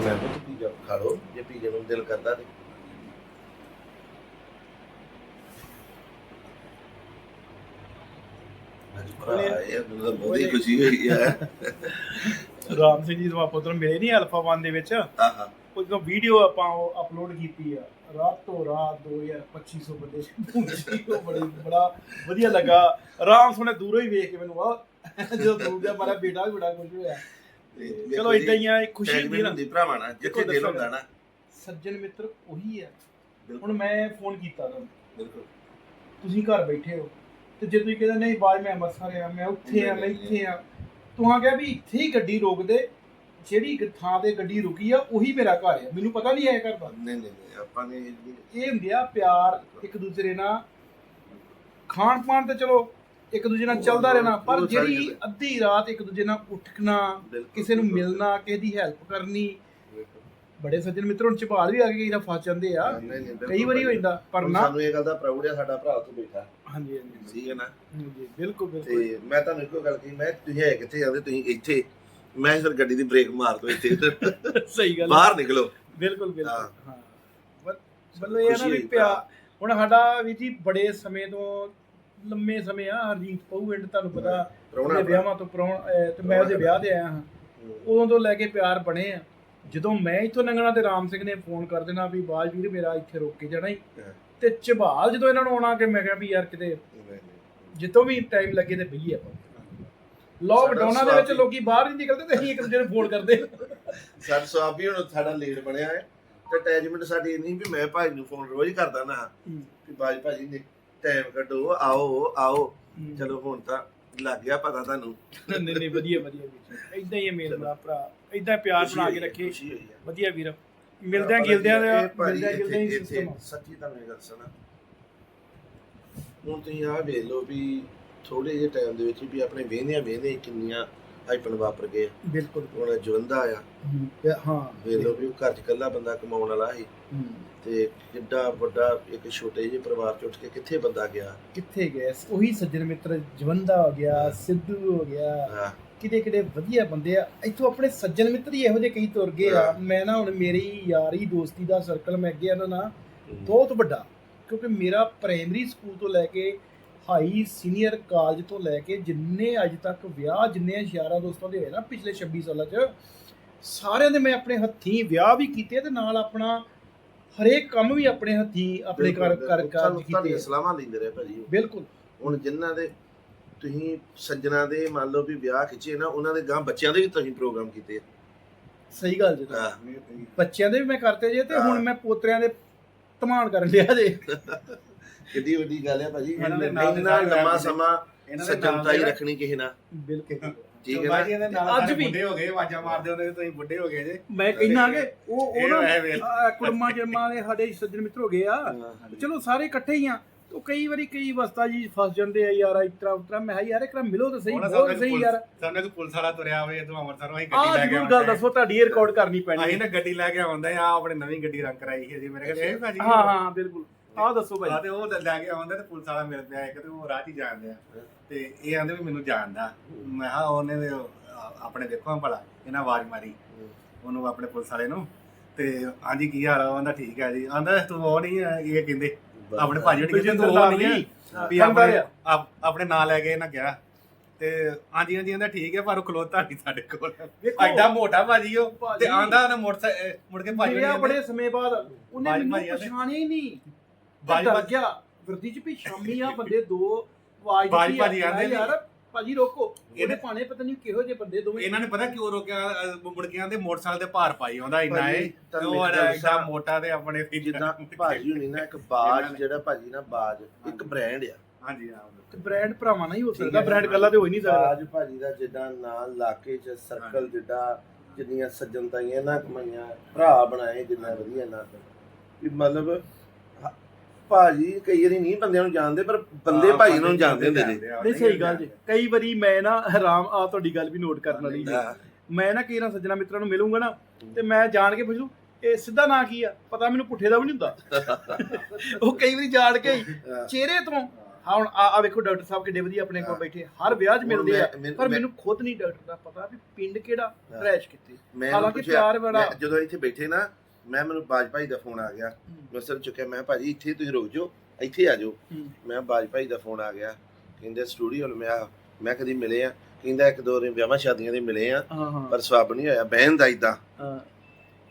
ਮੈਂ ਪੁੱਤ ਪੀਜ਼ਾ ਖਾ ਲਓ ਜੇ ਪੀਜ਼ੇ ਨੂੰ ਦਿਲ ਕਰਦਾ ਤੇ। ਅੱਜ ਭਰਾ ਇਹ ਮੈਨੂੰ ਤਾਂ ਬਹੁਤ ਹੀ ਖੁਸ਼ੀ ਹੋਈ ਹੈ ਰਾਮ ਸਿੰਘ ਜੀ ਤੋਂ ਆਪਾਂ ਉਧਰ ਮਿਲੇ ਨਹੀਂ ਅਲਫਾ 1 ਦੇ ਵਿੱਚ। ਆਹਾ ਉਹ ਜਦੋਂ ਵੀਡੀਓ ਆਪਾਂ ਉਹ ਅਪਲੋਡ ਕੀਤੀ ਆ ਰਾਤੋਂ ਰਾਤ 2250 ਬੰਦੇ ਪਹੁੰਚੀ ਉਹ ਬੜੀ ਬੜਾ ਵਧੀਆ ਲੱਗਾ। ਰਾਮ ਸੋਨੇ ਦੂਰੋਂ ਹੀ ਵੇਖ ਕੇ ਮੈਨੂੰ ਆ ਜਦੋਂ ਦੂਰ ਦਾ ਮਾਰਾ ਬੇਟਾ ਵੀ ਬੜਾ ਖੁਸ਼ ਹੋਇਆ। ਤੇ ਚਲੋ ਇਦਾਂ ਹੀ ਆ ਖੁਸ਼ੀ ਹੁੰਦੀ ਨਾ। ਹੁੰਦੀ ਭਰਾਵਾਂ ਨਾਲ ਜਿੱਥੇ ਦਿਲ ਹੁੰਦਾ ਨਾ। ਸੱਜਣ ਮਿੱਤਰ ਉਹੀ ਆ। ਹੁਣ ਮੈਂ ਫੋਨ ਕੀਤਾ ਤੁਹਾਨੂੰ। ਬਿਲਕੁਲ। ਤੁਸੀਂ ਘਰ ਬੈਠੇ ਹੋ। ਤੇ ਜੇ ਤੁਸੀਂ ਕਹਿੰਦੇ ਨਹੀਂ ਬਾਅਦ ਮੈਂ ਅੰਮ੍ਰਿਤਸਰ ਆ ਮੈਂ ਉੱਥੇ ਆ ਮੈਂ ਇੱਥੇ ਆ। ਤੁਹਾਂ ਕਿਹਾ ਵੀ ਇੱਥੇ ਹੀ ਗੱਡੀ ਰੋਕ ਦੇ ਜਿਹੜੀ ਥਾਂ ਤੇ ਗੱਡੀ ਰੁਕੀ ਆ ਉਹੀ ਮੇਰਾ ਘਰ ਆ। ਮੈਨੂੰ ਪਤਾ ਨਹੀਂ ਹੈ ਘਰ ਦਾ। ਨਹੀਂ ਨਹੀਂ ਆਪਾਂ ਨੇ ਇਹ- ਇਹ ਹੁੰਦੇ ਆ ਪਿਆਰ ਇੱਕ ਦੂਸਰੇ ਨਾਲ। ਖਾਣ ਪਾਣ ਤੇ ਚਲੋ ਇੱਕ ਦੂਜੇ ਨਾਲ ਚੱਲਦਾ ਰਹਿਣਾ ਪਰ ਜਿਹੜੀ ਅੱਧੀ ਰਾਤ ਇੱਕ ਦੂਜੇ ਨਾਲ ਉੱਠਣਾ ਕਿਸੇ ਨੂੰ। ਮਿਲਣਾ ਕਿਸੇ ਦੀ ਹੈਲਪ ਕਰਨੀ। ਬੜੇ ਸੱਜਣ ਮਿੱਤਰ ਹੁਣ ਚਪਾਲ ਵੀ ਆ ਕੇ ਕਈ ਵਾਰ ਫਸ ਜਾਂਦੇ ਆ। ਕਈ ਵਾਰੀ ਹੋ ਜਾਂਦਾ ਪਰ ਨਾ ਸਾਨੂੰ ਇਹ ਗੱਲ ਦਾ ਪ੍ਰਾਊਡ ਹੈ ਸਾਡਾ ਭਰਾ ਉੱਥੇ ਬੈਠਾ। ਹਾਂਜੀ ਹਾਂਜੀ ਠੀਕ ਹੈ ਨਾ? ਹਾਂਜੀ ਬਿਲਕੁਲ ਬਿਲਕੁਲ। ਤੇ ਮੈਂ ਤੁਹਾਨੂੰ ਇੱਕੋ ਗੱਲ ਕਹੀ ਮੈਂ ਤੁਸੀਂ ਹੈ ਕਿੱਥੇ ਜਾਂਦੇ ਤੁਸੀਂ ਇੱਥੇ। ਮੈਂ ਫਿਰ ਗੱਡੀ ਦੀ ਬ੍ਰੇਕ ਮਾਰ ਦੋ ਇੱਥੇ। ਸਹੀ ਗੱਲ ਆ। ਬਾਹਰ ਨਿਕਲੋ। ਬਿਲਕੁਲ ਬਿਲਕੁਲ। ਹਾਂ। ਮਤਲਬ ਇਹ ਆ ਨਾ ਵੀ ਪਿਆ ਹੁਣ ਸਾਡਾ ਵੀ ਜੀ ਬੜੇ ਸਮੇਂ ਤੋਂ ਲੰਮੇ ਸਮੇਂ ਆ ਹਰਜੀਤ ਪਊ ਐਂਡ ਤੁਹਾਨੂੰ ਪਤਾ ਉਹਦੇ ਵਿਆਹਾਂ ਤੋਂ ਪ੍ਰਾਹੁਣ ਅਹ ਤੇ ਮੈਂ ਉਹਦੇ ਵਿਆਹ ਤੇ ਆਇਆ ਹਾਂ। ਉਦੋਂ ਤੋਂ ਲੈ ਕੇ ਪਿਆਰ ਬਣੇ ਆ। ਜਦੋਂ ਮੈਂ ਇੱਥੋਂ ਲੰਘਣਾ ਤੇ ਰਾਮ ਸਿੰਘ ਨੇ ਫੋਨ ਕਰ ਦੇਣਾ ਵੀ ਬਾਜ ਵੀਰ ਮੇਰਾ ਇੱਥੇ ਰੋਕ ਕੇ ਜਾਣਾ ਹੀ। ਤੇ ਝਬਾਲ ਜਦੋਂ ਇਹਨਾਂ ਨੂੰ ਆਉਣਾ ਕਿ ਮੈਂ ਕਿਹਾ ਵੀ ਯਾਰ ਕਿਤੇ ਜਿੱਦੋਂ ਵੀ ਟਾਈਮ ਲੱਗੇ ਤੇ ਬਈਏ ਆਪਾਂ ਲੋਕਡਾਊਨਾਂ ਦੇ ਵਿੱਚ ਲੋਕੀ ਬਾਹਰ ਨਹੀਂ ਨਿਕਲਦੇ ਤੇ ਅਸੀਂ ਇੱਕ ਦੂਜੇ ਨੂੰ ਫੋਨ ਕਰਦੇ। ਸਾਡਾ ਸਵਾਬ ਵੀ ਹੁਣ ਸਾਡਾ ਲੀਡ ਬਣਿਆ ਹੈ। ਤੇ ਅਟੈਚਮੈਂਟ ਸਾਡੀ ਇੰਨੀ ਵੀ ਮੈਂ ਭਾਜੀ ਨੂੰ ਫੋਨ ਰੋਜ਼ ਕਰਦਾ ਨਾ ਕਿ ਬਾਜ ਭਾਜੀ ਨੇ ਟਾਈਮ ਕੱਢੋ ਆਓ ਆਓ। ਚਲੋ ਹੁਣ ਤਾਂ ਲੱਗ ਗਿਆ ਪਤਾ ਤੁਹਾਨੂੰ। ਨਹੀਂ ਨਹੀਂ ਵਧੀਆ ਵਧੀਆ ਵੀਰ ਇਦਾਂ ਹੀ ਹੈ ਬਣਾ ਭਰਾ। ਇਦਾਂ ਪਿਆਰ ਬਣਾ ਕੇ ਰੱਖੇ। ਵਧੀਆ ਵੀਰ। ਮਿਲਦਿਆਂ ਗਿਲਦਿਆਂ ਦੇ ਮਿਲਦਿਆਂ ਗਿਲਦਿਆਂ ਹੀ ਸਿਸਟਮ ਸੱਚੀ ਤੁਹਾਨੂੰ ਇਹ ਗੱਲ ਸੁਣਾ। ਹੁਣ ਤੁਸੀਂ ਆਹ ਵੇਖ ਲਓ ਵੀ ਥੋੜੇ ਜਿਹੇ ਟਾਈਮ ਦੇ ਵਿੱਚ ਵੀ ਆਪਣੇ ਵੇਹਨਿਆਂ ਵੇਹਨੇ ਕਿੰਨੀਆਂ ਹਾਈਪਨ ਵਾਪਰ ਗਏ ਬਿਲਕੁਲ। ਹੁਣ ਜਵੰਦਾ ਆ ਹਾਂ ਵੇਖ ਲਓ ਵੀ ਉਹ ਘਰ 'ਚ ਇਕੱਲਾ ਬੰਦਾ ਕਮਾਉਣ ਵਾਲਾ ਸੀ। ਤੇ ਕਿੱਡਾ ਵੱਡਾ ਇੱਕ ਛੋਟੇ ਜਿਹੇ ਪਰਿਵਾਰ 'ਚ ਉੱਠ ਕੇ ਕਿੱਥੇ ਬੰਦਾ ਗਿਆ? ਕਿੱਥੇ ਗਏ ਉਹੀ ਸੱਜਣ ਮਿੱਤਰ ਜਵੰਦਾ ਹੋ ਗਿਆ ਸਿੱਧੂ ਹੋ ਗਿਆ। ਹਾਂ। ਕਿਤੇ ਕਿਤੇ ਵਧੀਆ ਬੰਦੇ ਆ। ਇੱਥੋਂ ਆਪਣੇ ਸੱਜਣ ਮਿੱਤਰ ਹੀ ਇਹੋ ਜਿਹੇ ਕਈ ਤੁਰ ਗਏ ਆ। ਹਾਂ। ਮੈਂ ਨਾ ਹੁਣ ਮੇਰੀ ਯਾਰੀ ਦੋਸਤੀ ਦਾ ਸਰਕਲ ਮੈਂ ਅੱਗੇ ਇਹਨਾਂ ਨਾਲ ਬਹੁਤ ਵੱਡਾ। ਕਿਉਂਕਿ ਮੇਰਾ ਪ੍ਰਾਇਮਰੀ ਸਕੂਲ ਤੋਂ ਲੈ ਕੇ ਹਾਈ ਸੀਨੀਅਰ ਕਾਲਜ ਤੋਂ ਲੈ ਕੇ ਜਿੰਨੇ ਅੱਜ ਤੱਕ ਵਿਆਹ ਜਿੰਨੇ ਯਾਰਾਂ ਦੋਸਤਾਂ ਦੇ ਹੋਏ ਨਾ ਪਿਛਲੇ 26 ਸਾਲਾਂ 'ਚ ਸਾਰਿਆਂ ਦੇ ਮੈਂ ਆਪਣੇ ਹੱਥੀਂ ਵਿਆਹ ਵੀ ਕੀਤੇ ਤੇ ਨਾਲ ਆਪਣਾ ਹਰੇਕ ਕੰਮ ਵੀ ਆਪਣੇ ਹੱਥੀਂ ਆਪਣੇ ਘਰ ਕਰ ਕਰ ਕੀਤੇ। ਸਲਾਮਾਂ ਲੈਂਦੇ ਰਹੇ ਭਾਜੀ ਬਿਲਕੁਲ ਹੁਣ ਜਿਨ੍ਹਾਂ ਦੇ ਤੁਸੀਂ ਸੱਜਣਾ ਦੇ ਮੰਨ ਲਓ ਵੀ ਵਿਆਹ ਖਿੱਚੇ ਨਾ ਉਹਨਾਂ ਦੇ ਗਾਂ ਬੱਚਿਆਂ ਦੇ ਵੀ ਤੁਸੀਂ ਪ੍ਰੋਗਰਾਮ ਕੀਤੇ। ਸਹੀ ਗੱਲ ਜੀ ਬੱਚਿਆਂ ਦੇ ਵੀ ਮੈਂ ਕਰਤੇ ਜੇ ਤੇ। ਹੁਣ ਮੈਂ ਪੋਤਰਿਆਂ ਦੇ ਧਮਾਨ ਕਰਨ ਲਿਆ ਜੇ ਕਿੱਡੀ ਵੱਡੀ ਗੱਲ ਹੈ ਭਾਜੀ। ਇਹਨਾਂ ਦੇ ਨਾਲ ਇੰਨਾ ਲੰਮਾ ਸਮਾਂ ਇਹਨਾਂ ਦੇ ਨਾਲ ਸੱਜਣਤਾ ਹੀ ਦੇ ਰੱਖਣੀ ਕਿਸੇ ਨਾਲ। ਬਿਲਕੁਲ। ਠੀਕ ਹੈ ਬਾਜੀ ਨਾ ਦੇ ਨਾਲ ਅੱਜ ਵੀ। ਬੁੱਢੇ ਹੋ ਗਏ ਆਵਾਜ਼ਾਂ ਮਾਰਦੇ ਹੁੰਦੇ ਸੀ, ਤੁਸੀਂ ਬੁੱਢੇ ਹੋ ਗਏ ਜੇ। ਮੈਂ ਕਹਿੰਦਾ ਕਿ ਉਹ ਉਹ ਇਹ ਨਾ ਵੈਸੇ ਵੇਲ। ਆਹ ਕੁੜਮਾਂ ਜਰਮਾਂ ਦੇ ਸਾਡੇ ਸੱਜਣ ਮਿੱਤਰ ਹੋ ਗਏ ਆ। ਚਲੋ ਸਾਰੇ ਇਕੱਠੇ ਹੀ ਆ। ਤੋ ਕਈ ਵਾਰੀ ਕਈ ਵਸਤਾ ਜੀ ਫਸ ਜਾਂਦੇ ਆ ਯਾਰ ਇਤਰਾ ਉਤਰਾ ਮੈਂ ਕਿਹਾ ਯਾਰ ਇੱਕ ਮਿਲੋ ਤਾਂ ਸਹੀ ਬਹੁਤ ਸਹੀ ਯਾਰ। ਸਾਹਮਣੇ ਕੋਈ ਪੁਲਿਸ ਵਾਲਾ ਤੁਰਿਆ ਹੋਵੇ ਇਦੋਂ ਅੰਮ੍ਰਿਤਸਰੋਂ ਅਸੀਂ ਆਹ ਗੱਡੀ ਲੈ ਕੇ ਜ਼ਰੂਰ ਗੱਲ ਆਉਂਦੇ ਦੱਸੋ ਤੁਹਾਡੀ ਰਿਕਾਰਡ ਕਰਨੀ ਪੈਣੀ ਅਸੀਂ ਹੈ। ਨਾ ਗੱਡੀ ਲੈ ਕੇ ਆਉਂਦੇ ਆ ਆਪਣੇ ਨਵੀਂ ਗੱਡੀ ਰੰਗ ਕਰਾਈ ਹੈ ਜੀ ਮੇਰੇ ਕੋਲ ਇਹ ਭਾਜੀ। ਹਾਂ ਹਾਂ ਬਿਲਕੁਲ। ਆਹ ਦੱਸੋ ਆ ਭਾਈ ਤੇ ਉਹ ਲੈ ਕੇ ਆਉਂਦੇ ਤੇ ਪੁਲਿਸ ਵਾਲਾ ਮਿਲ ਪਿਆ ਇੱਕ ਤੇ ਉਹ ਰਾਹ 'ਚ ਹੀ ਜਾਣਦੇ ਆ। ਤੇ ਇਹ ਆਂਦੇ ਵੀ ਮੈਨੂੰ ਜਾਣਦਾ। ਮੈਂ ਹਾਂ ਉਹਨੇ ਆ- ਆਪਣੇ ਦੇਖੋ ਭਲਾ ਇਹਨਾਂ ਆਵਾਜ਼ ਮਾਰੀ। ਉਹਨੂੰ ਆਪਣੇ ਪੁਲਿਸ ਵਾਲੇ ਨੂੰ। ਤੇ ਹਾਂਜੀ ਕੀ ਹਾਲ ਆ? ਉਹਦਾ ਠੀਕ ਹੈ ਜੀ। ਆਂਦਾ ਤੂੰ ਉਹ ਨਹੀਂ ਇਹ ਕਹਿੰਦੇ ਆਪਣੇ ਭਾਜੀ ਹੋਣੀ ਕਹਿੰਦੇ ਤੂੰ ਉਹ ਨਹੀਂ ਵੀ ਕਹਿੰਦਾ ਆਪਣੇ। ਆਪ- ਆਪਣੇ ਨਾਂ ਲੈ ਕੇ ਨਾ ਗਿਆ ਤੇ ਹਾਂਜੀ ਹਾਂਜੀ ਆਂਦਾ ਠੀਕ ਹੈ ਪਰ ਉਹ ਖਲੋਤਾ ਨਹੀਂ ਸਾਡੇ ਕੋਲ। ਵੇਖੋ, ਐਡਾ ਮੋਟਾ ਭਾਜੀ ਉਹ। ਭਾਜੀ, ਤੇ ਆਂਦਾ ਉਹਨੇ ਮੋਟਰਸਾਈਕਲ ਮੁੜ ਕੇ ਭਾਜੀ ਬੜੇ ਸਮੇਂ ਬਾਅਦ ਉਹਨੇ ਮੈਨੂੰ ਭਾਜੀ ਆਂਦੇ। ਪਛਾਣਿਆ ਹੀ ਨਹੀਂ। ਬਾਜੀ ਡਰ ਭਾਜੀ- ਗਿਆ ਵਰਦੀ ਚ ਵੀ ਸ਼ਾਮੀ ਆ ਬੰਦੇ ਦੋ ਆਵਾਜ਼ ਬਾਜੀ ਦਿੱਤੀ ਆ, ਭਾਜੀ ਆਂਦੇ ਮੈਂ ਯਾਰ ਭਾਜੀ ਰੋਕੋ। ਇਹਨੇ ਇਹਨੇ- ਪਾਣੇ ਪਤਾ ਨਹੀਂ ਕਿਹੋ ਜਿਹੇ ਬੰਦੇ ਦੋਵੇਂ। ਇਹਨਾਂ ਨੇ ਪਤਾ ਕਿਉਂ ਰੋਕਿਆ? ਅਹ ਮੁੜ ਕੇ ਆਂਦੇ ਮੋਟਰਸਾਈਕਲ ਦੇ ਭਾਰ ਪਾਈ ਆਉਂਦਾ ਇੰਨਾ ਏ। ਤੇ ਤੁਹਾਨੂੰ ਉਹ ਇੱਕ ਗੱਲ ਐਡਾ ਦੱਸਾਂ। ਮੋਟਾ ਤੇ ਆਪਣੇ ਤੇ ਜਿੱਦਾਂ ਭਾਜੀ ਹੁਣੀ ਨਾ ਇੱਕ ਬਾਜ ਜਿਹੜਾ ਭਾਜੀ ਨਾ ਬਾਜ ਇੱਕ ਬ੍ਰਾਂਡ ਆ। ਹਾਂਜੀ ਹਾਂ। ਤੇ ਬ੍ਰਾਂਡ ਭਰਾਵਾਂ ਨਾਲ ਹੀ ਸਕਦਾ। ਬ੍ਰਾਂਡ ਕੱਲਾ ਤੇ ਹੋ ਹੀ ਨਹੀਂ ਸਕਦਾ। ਬਾਜ ਭਾਜੀ ਦਾ ਜਿੱਦਾਂ ਨਾਂ ਇਲਾਕੇ 'ਚ ਸਰਕਲ ਜਿੱਦਾਂ ਜਿੰਨੀਆਂ ਸੱਜਣਤਾਈਆਂ ਨਾ ਕਮਾਈਆਂ ਭਰਾ ਬਣਾਏ ਜਿੰਨਾ ਵਧੀਆ ਨਾ। ਵੀ ਮਤਲਬ ਭਾਜੀ ਕਈ ਵਾਰੀ ਨਹੀਂ ਬੰਦਿਆਂ ਨੂੰ ਜਾਣਦੇ ਪਰ ਬੰਦੇ ਭਾਜੀ ਨੂੰ ਜਾਣਦੇ ਹੁੰਦੇ ਨੇ। ਨਹੀਂ ਸਹੀ ਗੱਲ ਜੀ। ਕਈ ਵਾਰੀ ਮੈਂ ਨਾ ਆਰਾਮ ਆ ਤੁਹਾਡੀ ਗੱਲ ਵੀ ਨੋਟ ਕਰਨ ਵਾਲੀ ਜੀ। ਮੈਂ ਨਾ ਕਈ ਨਾ ਸੱਜਣਾ ਮਿੱਤਰਾਂ ਨੂੰ ਮਿਲੂੰਗਾ ਨਾ ਤੇ ਮੈਂ ਜਾਣ ਕੇ ਪੁੱਛੂ ਇਹ ਸਿੱਧਾ ਨਾਂ ਕੀ ਆ? ਪਤਾ ਮੈਨੂੰ ਪੁੱਠੇ ਦਾ ਵੀ ਨਹੀਂ ਹੁੰਦਾ। ਉਹ ਕਈ ਵਾਰੀ ਜਾਣ ਕੇ। ਚਿਹਰੇ ਤੋਂ। ਹਾਂ ਹੁਣ ਆ ਆ ਵੇਖੋ ਡਾਕਟਰ ਸਾਹਿਬ ਕਿੱਡੇ ਵਧੀਆ ਆਪਣੇ ਕੋਲ। ਬੈਠੇ ਹਰ ਵਿਆਹ 'ਚ ਮਿਲਦੇ ਆ ਪਰ ਮੈਨੂੰ ਖੁਦ ਨਹੀਂ ਡਾਕਟਰ ਦਾ ਪਤਾ ਵੀ ਪਿੰਡ ਕਿਹੜਾ। ਰੈਸ਼ ਕਿੱਥੇ ਹਾਲਾਂਕਿ ਪਿਆਰ ਬੜਾ- ਜਦੋਂ ਇੱਥੇ ਬੈਠੇ ਨਾ ਮੈਂ ਮੈਨੂੰ ਬਾਜ ਭਾਈ ਦਾ ਫੋਨ ਆ ਗਿਆ। ਮੈਂ ਸਿਰ ਚੁੱਕਿਆ ਮੈਂ ਭਾਜੀ ਇੱਥੇ ਤੁਸੀਂ ਰੁਕ ਜਾਓ ਇੱਥੇ ਆ ਜਾਓ। ਮੈਂ ਬਾਜ ਭਾਈ ਦਾ ਫੋਨ ਆ ਗਿਆ। ਕਹਿੰਦੇ ਸਟੂਡੀਓ ਨੂੰ ਮੈਂ ਮੈਂ ਕਦੀ ਮਿਲੇ ਆ। ਕਹਿੰਦਾ ਇੱਕ ਦੋ ਦਿਨ ਵਿਆਹਾਂ ਸ਼ਾਦੀਆਂ ਦੇ ਮਿਲੇ ਆ ਪਰ ਸਵਾਬ ਨਹੀਂ ਹੋਇਆ ਬਹਿਣ ਦਾ ਇਦਾਂ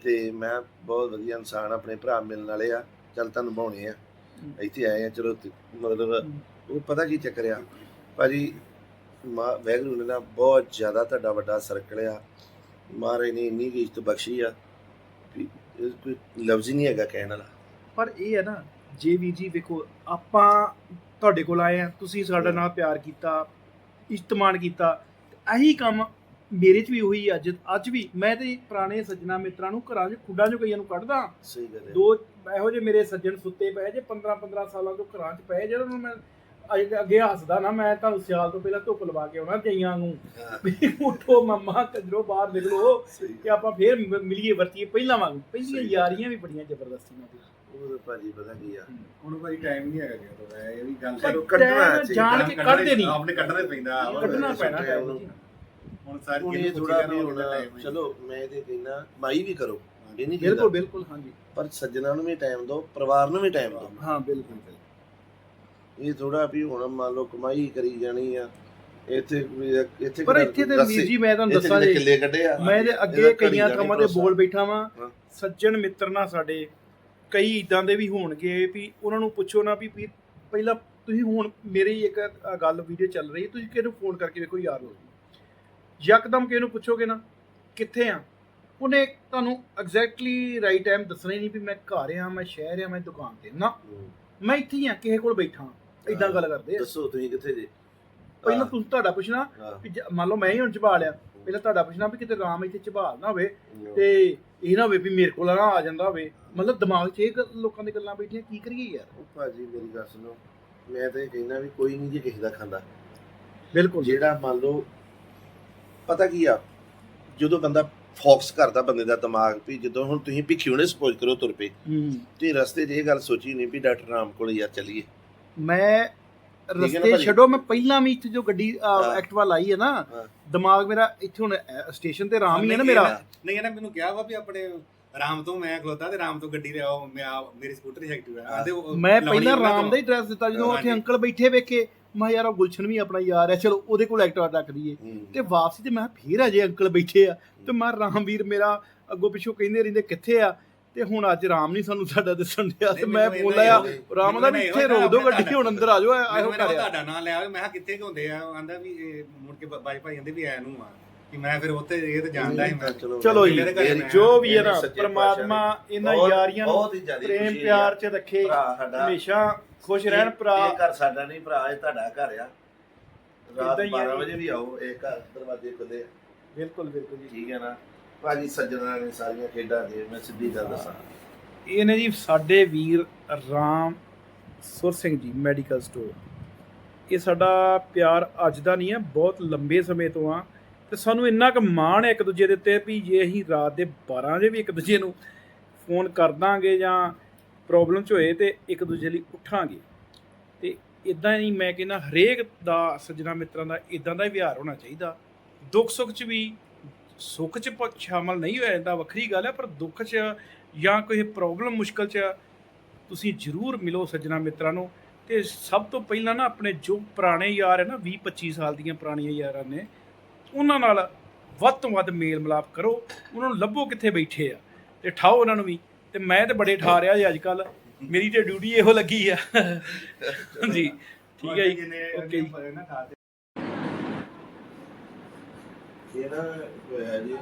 ਤੇ ਮੈਂ ਬਹੁਤ ਵਧੀਆ ਇਨਸਾਨ ਆਪਣੇ ਭਰਾ ਮਿਲਣ ਵਾਲੇ ਆ। ਚੱਲ ਤੁਹਾਨੂੰ ਨਿਭਾਉਣੇ ਆ। ਇੱਥੇ ਆਏ ਆ ਚਲੋ ਤੇ ਮਤਲਬ। ਉਹ ਪਤਾ ਕੀ ਚੱਕਰ ਆ? ਭਾਜੀ ਮਾ ਵੈਗਰੂ ਨੇ ਨਾ ਬਹੁਤ ਜ਼ਿਆਦਾ ਤੁਹਾਡਾ ਵੱਡਾ ਸਰਕਲ ਆ। ਮਹਾਰਾਜ ਨੇ ਇੰਨੀ ਇੱਜ਼ਤ ਬਖਸ਼ੀ ਆ। ਕੋਈ ਲਫ਼ਜ਼ ਹੀ ਨਹੀਂ ਹੈਗਾ ਕਹਿਣ ਵਾਲਾ। ਪਰ ਇਹ ਹੈ ਨਾ ਜੇ ਵੀਰ ਜੀ ਵੇਖੋ ਆਪਾਂ ਤੁਹਾਡੇ ਕੋਲ ਆਏ ਆ ਤੁਸੀਂ ਸਾਡਾ ਨਾਲ ਪਿਆਰ ਕੀਤਾ ਇਸਤਮਾਨ ਕੀਤਾ ਇਹੀ ਕੰਮ ਮੇਰੇ 'ਚ ਵੀ ਉਹੀ ਅੱਜ ਅੱਜ ਵੀ ਮੈਂ ਤੇ ਪੁਰਾਣੇ ਸੱਜਣਾ ਮਿੱਤਰਾਂ ਨੂੰ ਘਰਾਂ 'ਚ ਖੁੱਡਾਂ 'ਚੋਂ ਕਈਆਂ ਨੂੰ ਕੱਢਦਾ। ਸਹੀ ਗੱਲ ਹੈ। ਦੋ ਇਹੋ ਜਿਹੇ ਮੇਰੇ ਸੱਜਣ ਸੁੱਤੇ ਪਏ ਜੇ 15 15 ਸਾਲਾਂ ਤੋਂ ਘਰਾਂ 'ਚ ਪਏ ਜਿਹੜਾ ਨੂੰ ਮੈਂ ਅੱਗੇ- ਅੱਗੇ ਹੱਸਦਾ ਨਾ ਮੈਂ ਤੁਹਾਨੂੰ ਸਿਆਲ ਤੋਂ ਪਹਿਲਾਂ ਧੁੱਪ ਲਵਾ ਕੇ ਆਉਣਾ ਜਈਆਂ ਨੂੰ। ਵੀ ਉਠੋ ਮੰਮਾ ਕੰਜਰੋ ਬਾਹਰ ਨਿਕਲੋ ਕਿ ਆਪਾਂ ਫੇਰ ਮਿਲੀਏ ਵਰਤੀਏ ਪਹਿਲਾਂ ਵਾਂਗੂ। ਪਹਿਲੀਆਂ। ਯਾਰੀਆਂ ਵੀ ਬੜੀਆਂ ਜ਼ਬਰਦਸਤੀਆਂ ਸੀ। ਉਹ ਤਾਂ ਭਾਜੀ ਪਤਾ ਕੀ ਆ। ਹੁਣ ਭਾਈ ਟਾਈਮ ਨਹੀਂ ਹੈਗਾ ਜੀ ਉਦੋਂ ਇਹ ਵੀ ਗੱਲ ਚਲੋ ਕਰੋ ਕੱਢਣਾ ਟਾਈਮ ਚਾਹੀਦਾ। ਜਾਣ ਕੇ ਕੱਢਦੇ ਨਹੀਂ। ਆਪਣੇ ਕੱਢਣਾ ਹੀ ਪੈਂਦਾ ਕੱਢਣਾ ਪੈਣਾ ਟਾਈਮ ਟਾਈਮ ਨੂੰ। ਜੀ। ਹੁਣ ਸਾਰੀ ਹੁਣ ਕਿਹਨੂੰ ਇਹ ਥੋੜਾ ਪੁੱਛੀ ਵੀ ਜਾਣਾ, ਹੁਣ time ਨਹੀਂ। ਚਲੋ ਮੈਂ ਤੇ ਕਹਿੰਦਾ ਮਾਈ ਵੀ ਕਰੋ। ਇਹ ਨਹੀਂ ਬਿਲਕੁਲ ਕਹਿੰਦਾ ਬਿਲਕੁਲ ਹਾਂਜੀ। ਪਰ ਸੱਜਣਾ ਨੂੰ ਵੀ ਟਾਈਮ ਦਿਓ ਪਰਿਵਾਰ ਨੂੰ ਵੀ ਟਾਈਮ ਦਿਓ। ਹਾਂ ਬਿਲਕੁਲ। ਇਹ ਥੋੜਾ ਵੀ ਹੁਣ ਮੰਨ ਲਓ ਕਮਾਈ ਕਰੀ ਜਾਣੀ ਆ ਇੱਥੇ ਇੱਥੇ ਪਰ ਇੱਥੇ ਤੇ ਵੀਰ ਜੀ ਮੈਂ ਤੁਹਾਨੂੰ ਦੱਸਾਂ ਜੀ ਕਿੱਲੇ ਕੱਢੇ ਆ ਮੈਂ ਇਹਦਾ ਅੱਗੇ ਕਈਆਂ ਕੰਮਾਂ ਤੇ। ਬੋਲ ਬੈਠਾ ਵਾਂ। ਸੱਜਣ ਮਿੱਤਰ ਨਾ ਸਾਡੇ ਕਈ ਇਦਾਂ ਦੇ ਵੀ ਹੋਣਗੇ ਵੀ ਉਹਨਾਂ ਨੂੰ ਪੁੱਛੋ ਨਾ ਵੀ ਪਹਿਲਾਂ ਤੁਸੀਂ ਹੁਣ ਮੇਰੀ ਇੱਕ ਗੱਲ ਵੀਡੀਓ ਚੱਲ ਰਹੀ ਹੈ ਤੁਸੀਂ ਕਿਹਨੂੰ ਫੋਨ ਕਰਕੇ ਵੇਖੋ ਯਾਰ ਹੋ ਯਕਦਮ ਕਿਸੇ ਨੂੰ ਪੁੱਛੋਗੇ ਨਾ ਕਿੱਥੇ ਆ ਉਹਨੇ ਤੁਹਾਨੂੰ ਐਗਜ਼ੈਕਟਲੀ ਰਾਈਟ ਟਾਈਮ ਦੱਸਣਾ ਹੀ ਨਹੀਂ ਵੀ ਮੈਂ ਘਰ ਆ ਮੈਂ ਸ਼ਹਿਰ ਆ ਮੈਂ ਦੁਕਾਨ ਤੇ ਨਾ। ਮੈਂ ਇੱਥੇ ਆ ਕਿਸੇ ਕੋਲ ਬੈਠਾ ਇਦਾਂ ਗੱਲ ਕਰਦੇ ਆ। ਦੱਸੋ ਤੁਸੀਂ ਕਿੱਥੇ ਜੇ? ਪਹਿਲਾਂ ਤੁਸੀਂ ਤੁਹਾਡਾ ਪੁੱਛਣਾ ਵੀ ਜ- ਮੰਨ ਲਓ ਮੈਂ ਹੀ ਹੁਣ ਚਬਾ ਲਿਆ। ਪਹਿਲਾਂ ਤੁਹਾਡਾ ਪੁੱਛਣਾ ਵੀ ਕਿਤੇ ਰਾਮ ਇੱਥੇ ਚਬਾਲ ਨਾ ਹੋਵੇ। ਤੇ ਇਹ ਨਾ ਹੋਵੇ ਵੀ ਮੇਰੇ ਕੋਲ ਨਾ ਆ ਜਾਂਦਾ ਹੋਵੇ। ਮਤਲਬ ਦਿਮਾਗ 'ਚ ਇਹ ਗੱਲ- ਲੋਕਾਂ ਦੀ ਗੱਲਾਂ ਬੈਠੀਆਂ ਕੀ ਕਰੀਏ ਯਾਰ? ਉਹ ਭਾਜੀ ਮੇਰੀ ਗੱਲ ਸੁਣੋ। ਮੈਂ ਤਾਂ ਇਹ ਕਹਿੰਦਾ ਵੀ ਕੋਈ ਨਹੀਂ ਜੇ ਕਿਸੇ ਦਾ ਖਾਂਦਾ। ਬਿਲਕੁਲ। ਜਿਹੜਾ ਮੰਨ ਲਓ ਪਤਾ ਕੀ ਆ? ਜਦੋਂ ਬੰਦਾ ਫੋਕਸ ਕਰਦਾ ਬੰਦੇ ਦਾ ਦਿਮਾਗ ਵੀ ਜਦੋਂ ਹੁਣ ਤੁਸੀਂ ਭਿੱਖੀ ਹੁਣੇ ਸਪੋਜ਼ ਕਰੋ ਤੁਰ ਪਏ। ਹੂੰ। ਤੇ ਰਸਤੇ 'ਚ ਇਹ ਗੱਲ ਸੋਚੀ ਨਹੀਂ ਵੀ ਡਾਕਟਰ ਰਾਮ ਕੋਲ ਯਾਰ ਚੱਲੀਏ। ਮੈਂ ਹੈ ਰਸਤੇ? ਛੱਡੋ ਮੈਂ ਪਹਿਲਾਂ ਵੀ ਇੱਥੇ ਜੋ ਗੱਡੀ ਹਾਂ। ਐਕਟਿਵਾ ਲਾਈ ਹੈ ਨਾ ਹਾਂ। ਦਿਮਾਗ ਮੇਰਾ ਇੱਥੇ ਹੁਣ ਸਟੇਸ਼ਨ ਤੇ ਆਰਾਮ ਹੀ ਹੈ ਨਾ ਮੇਰਾ ਨਹੀਂ ਇਹਨਾਂ ਮੈਨੂੰ ਕਿਹਾ ਵਾ ਵੀ ਆਪਣੇ ਰਾਮ ਤੋਂ ਮੈਂ ਖਲੋਤਾ ਤੇ ਰਾਮ ਤੋਂ ਗੱਡੀ ਲਿਆਓ ਮੈਂ ਮੇਰੀ ਸਕੂਟਰ ਐਕਟਿਵ ਹੈ ਆਂਦੇ ਉਹ ਮੈਂ ਪਹਿਲਾਂ ਰਾਮ ਤੋਂ। ਦਾ ਹੀ ਦਿੱਤਾ ਜਦੋਂ ਉੱਥੇ। ਅੰਕਲ ਬੈਠੇ ਵੇਖੇ ਮੈਂ ਯਾਰ ਉਹ ਗੁਲਸ਼ਨ ਵੀ ਆਪਣਾ ਯਾਰ ਹੈ ਚਲੋ ਉਹਦੇ ਕੋਲ ਐਕਟਿਵਾ ਰੱਖ ਦਈਏ ਹੂੰ। ਤੇ ਵਾਪਸੀ ਤੇ ਮੈਂ ਫੇਰ ਅਜੇ ਅੰਕਲ ਬੈਠੇ ਆ ਤੇ ਮੈਂ ਰਾਮਵੀਰ ਮੇਰਾ ਅੱਗੋਂ ਪਿੱਛੋਂ ਕਹਿੰਦੇ ਰਹਿੰਦੇ ਕਿੱਥੇ ਆ ਤੇ ਹੁਣ ਅੱਜ ਰਾਮ ਨਹੀਂ ਸਾਨੂੰ ਸਾਡਾ ਦੱਸਣ ਡਿਆ ਤੇ ਮੈਂ ਬੋਲਿਆ ਰਾਮ ਦਾ ਵੀ ਇੱਥੇ ਰੋਕ ਦਿਓ ਆਪਣੇ ਗੱਡੀ ਹੁਣ ਅੰਦਰ ਆ ਜਾਓ ਕਰਿਆ। ਤੁਹਾਡਾ ਨਾਂ ਲਿਆ ਮੈਂ ਕਿਹਾ ਕਿੱਥੇ ਕੁ ਹੁੰਦੇ ਆ? ਆਂਦਾ ਵੀ ਇਹ ਮੁੜ ਕੇ ਬਾਈ ਭਾਈ ਕਹਿੰਦੇ ਵੀ ਐ ਨੂੰ ਆ ਕਿ ਮੈਂ ਫਿਰ ਉੱਥੇ ਇਹ ਤਾਂ ਜਾਣਦਾ ਹੀ ਮੈਂ। ਚਲੋ ਜੀ ਵੀ ਹੈ ਨਾ ਪ੍ਰਮਾਤਮਾ ਇਹਨਾਂ ਯਾਰੀਆਂ ਨੂੰ ਪ੍ਰੇਮ ਪਿਆਰ। 'ਚ ਰੱਖੇ ਹਮੇਸ਼ਾ ਖੁਸ਼ ਰਹਿਣ ਭਰਾ। ਇਹ ਘਰ ਸਾਡਾ ਨਹੀਂ ਭਰਾ ਇਹ ਤੁਹਾਡਾ ਘਰ ਆ। ਰਾਤ ਏਦਾਂ ਹੀ ਆ 12 ਜੀ। ਵਜੇ ਵੀ ਆਓ ਇਹ ਘਰ ਦਰਵਾਜ਼ੇ ਖੁੱਲੇ ਆ। ਬਿਲਕੁਲ ਬਿਲਕੁਲ ਜੀ। ਠੀਕ ਹੈ ਨਾ? ਭਾਜੀ ਸੱਜਣਾ ਨੇ ਸਾਰੀਆਂ ਖੇਡਾਂ ਦੇ ਮੈਂ ਸਿੱਧੀ ਗੱਲ ਦੱਸਾਂ। ਇਹ ਨੇ ਜੀ ਸਾਡੇ ਵੀਰ ਰਾਮ ਸੁਰ ਸਿੰਘ ਜੀ ਮੈਡੀਕਲ ਸਟੋਰ। ਇਹ ਸਾਡਾ ਪਿਆਰ ਅੱਜ ਦਾ ਨਹੀਂ ਹੈ ਬਹੁਤ ਲੰਬੇ ਸਮੇਂ ਤੋਂ ਆ। ਤੇ ਸਾਨੂੰ ਇੰਨਾ ਕੁ ਮਾਣ ਹੈ ਇੱਕ ਦੂਜੇ ਦੇ ਉੱਤੇ ਵੀ ਜੇ ਅਸੀਂ ਰਾਤ ਦੇ 12 ਵਜੇ ਵੀ ਇੱਕ ਦੂਜੇ ਨੂੰ ਫੋਨ ਕਰ ਦਾਂਗੇ ਜਾਂ ਪ੍ਰੋਬਲਮ ਚ ਹੋਏ ਤੇ ਇੱਕ ਦੂਜੇ ਲਈ ਉੱਠਾਂਗੇ। ਤੇ ਇਦਾਂ ਹੀ ਮੈਂ ਕਹਿੰਦਾ ਹਰੇਕ ਦਾ ਸੱਜਣਾ ਮਿੱਤਰਾਂ ਦਾ ਇਦਾਂ ਦਾ ਹੀ ਵਿਹਾਰ ਹੋਣਾ ਚਾਹੀਦਾ। ਦੁੱਖ ਸੁੱਖ ਚ ਵੀ ਸੁੱਖ ਚ ਸ਼ਾਮਲ ਨਹੀਂ ਹੋਇਆ ਜਾਂਦਾ ਵੱਖਰੀ ਗੱਲ ਹੈ ਪਰ ਦੁੱਖ ਚ ਜਾਂ ਕੋਈ ਪ੍ਰੋਬਲਮ ਮੁਸ਼ਕਲ ਚ ਤੁਸੀਂ ਜ਼ਰੂਰ ਮਿਲੋ ਸੱਜਣਾ ਮਿੱਤਰਾਂ ਨੂੰ। ਤੇ ਸਭ ਤੋਂ ਪਹਿਲਾਂ ਨਾ ਆਪਣੇ ਜੋ ਪੁਰਾਣੇ ਯਾਰ ਹੈ ਨਾ 20 25 ਸਾਲ ਦੀਆਂ ਪੁਰਾਣੀਆਂ ਯਾਰਾਂ ਨੇ ਉਹਨਾਂ ਨਾਲ ਵੱਧ ਤੋਂ ਵੱਧ ਮੇਲ ਮਿਲਾਪ ਕਰੋ। ਉਹਨਾਂ ਨੂੰ ਲੱਭੋ ਕਿੱਥੇ ਬੈਠੇ ਆ ਤੇ ਠਾਓ ਉਹਨਾਂ ਨੂੰ ਵੀ। ਤੇ ਮੈਂ ਤੇ ਬੜੇ ਠਾ ਰਿਹਾ ਜੀ ਅੱਜ ਕੱਲ ਮੇਰੀ ਤੇ ਡਿਊਟੀ ਇਹੋ ਲੱਗੀ ਆ। ਜੀ ਠੀਕ ਹੈ ਜੀ। ਓਕੇ ਜੀ। ਇਹ ਨਾ ਹੋਇਆ ਜੀ